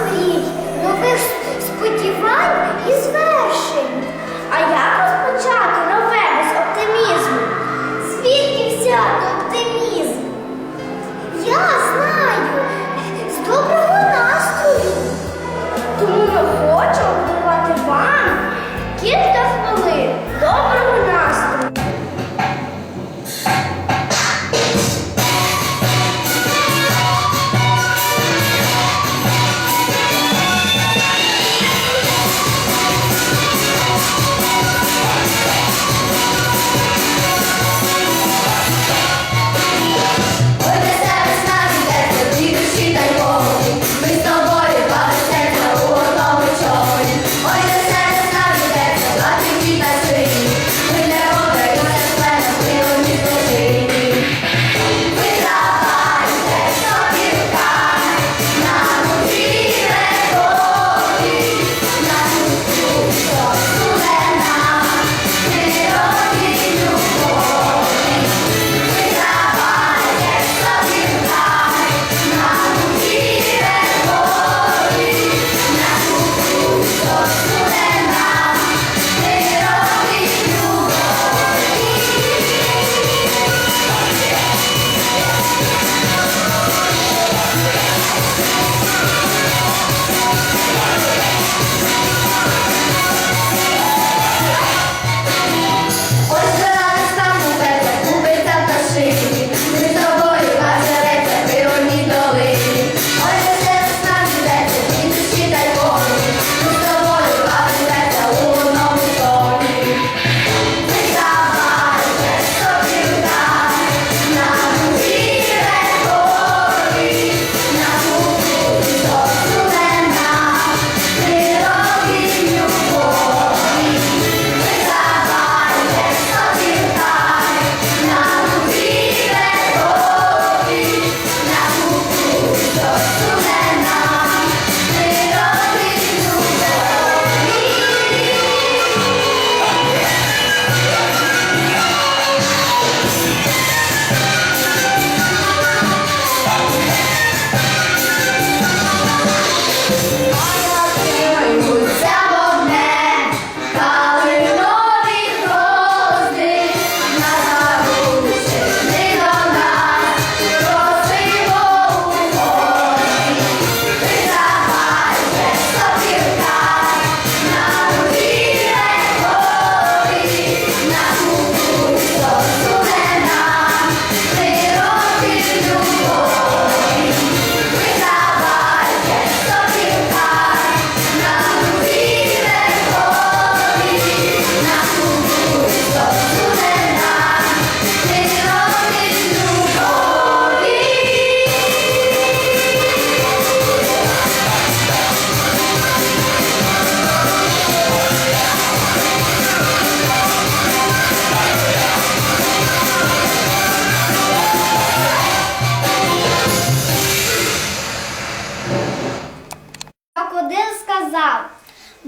мрій, нових сподівань і звершень. А як розпочати нове без оптимізму? Звідки взяти оптимізм? Я знаю з доброго настрою. Тому ми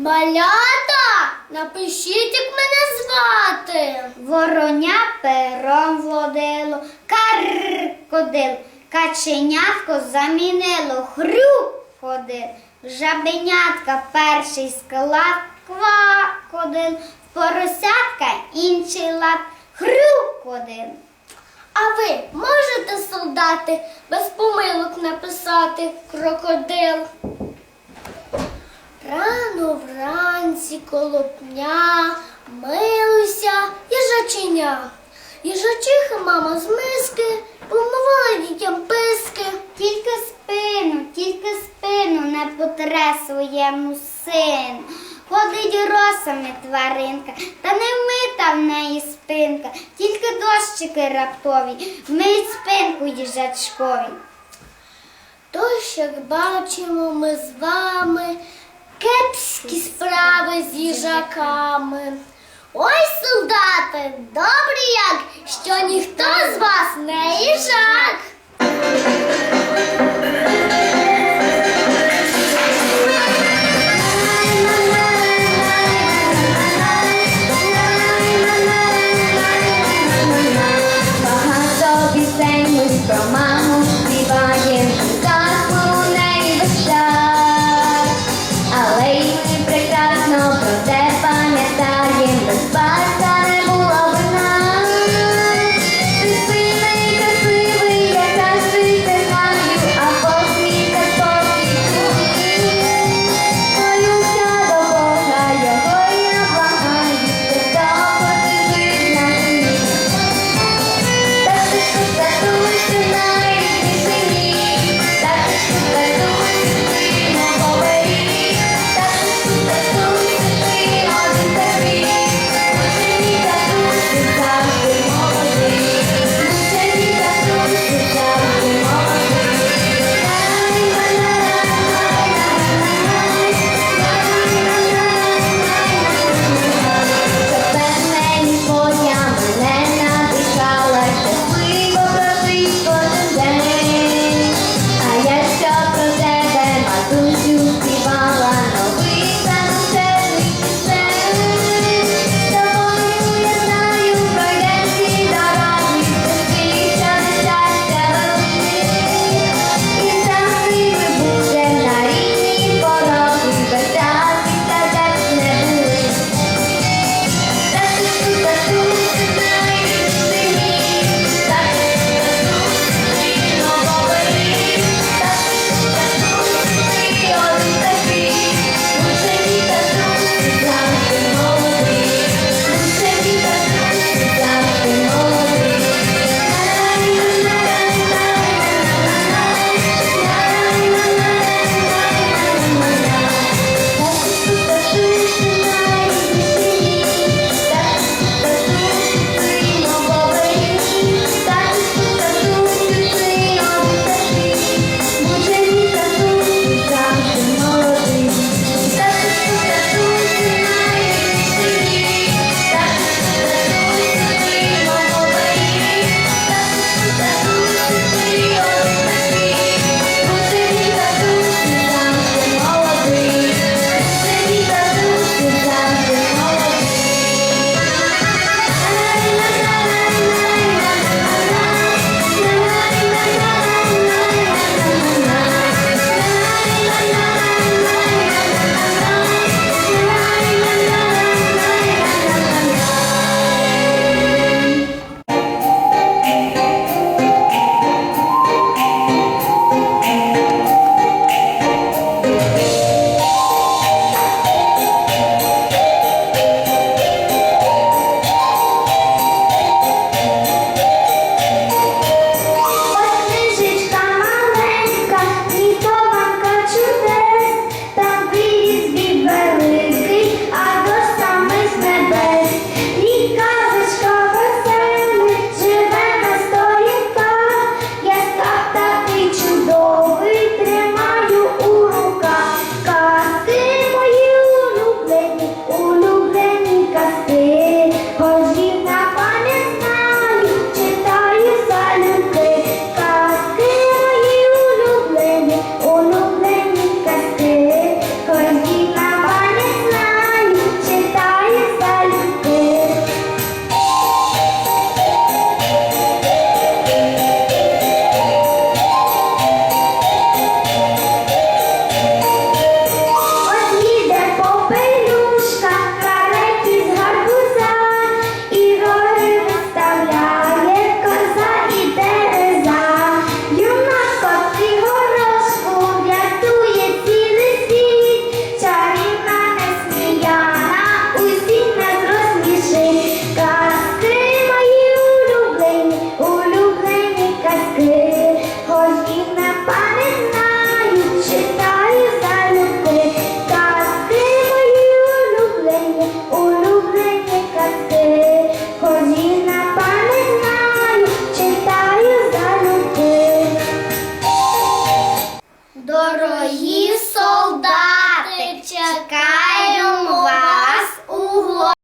Малята, напишіть, як мене звати. Вороня пером водило карр каченятко замінило, хрю ходив, жабенятка перший склад квакодил, поросятка інший лад хрю кодил. А ви можете солдати без помилок написати крокодил? вулиці колопня, милися їжаченя. Їжачиха мама з миски помивала дітям писки. Тільки спину, тільки спину не потре своєму сину. Ходить росами тваринка, та не вмита в неї спинка, тільки дощики раптові, вмиють спинку їжачкові. Тож, як бачимо, ми з вами кепські справи з їжаками. Ой, солдати, добрі як що